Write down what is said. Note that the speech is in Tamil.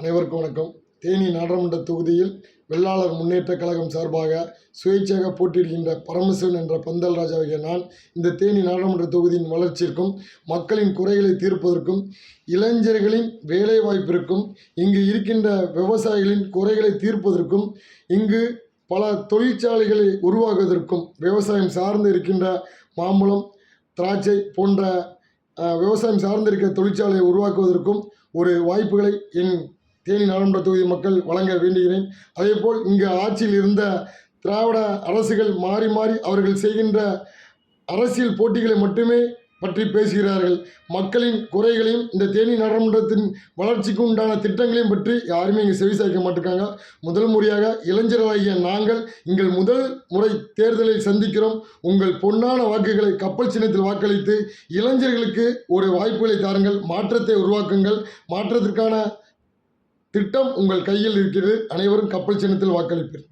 அனைவருக்கும் வணக்கம். தேனி நாடாளுமன்ற தொகுதியில் வெள்ளாளர் முன்னேற்ற கழகம் சார்பாக சுயேட்சையாக போட்டியிடுகின்ற பரமசிவன் என்ற பந்தல் ராஜாவிய நான் இந்த தேனி நாடாளுமன்ற தொகுதியின் வளர்ச்சிக்கும் மக்களின் குறைகளை தீர்ப்பதற்கும் இளைஞர்களின் வேலைவாய்ப்பிற்கும் இங்கு இருக்கின்ற விவசாயிகளின் குறைகளை தீர்ப்பதற்கும் இங்கு பல தொழிற்சாலைகளை உருவாக்குவதற்கும் விவசாயம் சார்ந்து இருக்கின்ற மாம்பழம் திராட்சை போன்ற விவசாயம் சார்ந்திருக்கிற தொழிற்சாலையை உருவாக்குவதற்கும் ஒரு வாய்ப்புகளை என் தேனி நாடாளுமன்ற தொகுதி மக்கள் வழங்க வேண்டுகிறேன். அதேபோல் இங்கு ஆட்சியில் இருந்த திராவிட அரசுகள் மாறி மாறி அவர்கள் செய்கின்ற அரசியல் போட்டிகளை மட்டுமே பற்றி பேசுகிறார்கள். மக்களின் குறைகளையும் இந்த தேனி நாடாளுமன்றத்தின் வளர்ச்சிக்கு உண்டான திட்டங்களையும் பற்றி யாருமே இங்கே செவிசாய்க்க மாட்டிருக்காங்க. முதல் முறையாக இளைஞர்களாகிய நாங்கள் எங்கள் முதல் முறை தேர்தலை சந்திக்கிறோம். உங்கள் பொன்னான வாக்குகளை கப்பல் சின்னத்தில் வாக்களித்து இளைஞர்களுக்கு ஒரு வாய்ப்புகளை தாருங்கள். மாற்றத்தை உருவாக்குங்கள். மாற்றத்திற்கான திட்டம் உங்கள் கையில் இருக்கிறது. அனைவரும் கப்பல் சின்னத்தில் வாக்களிப்பீர்கள்.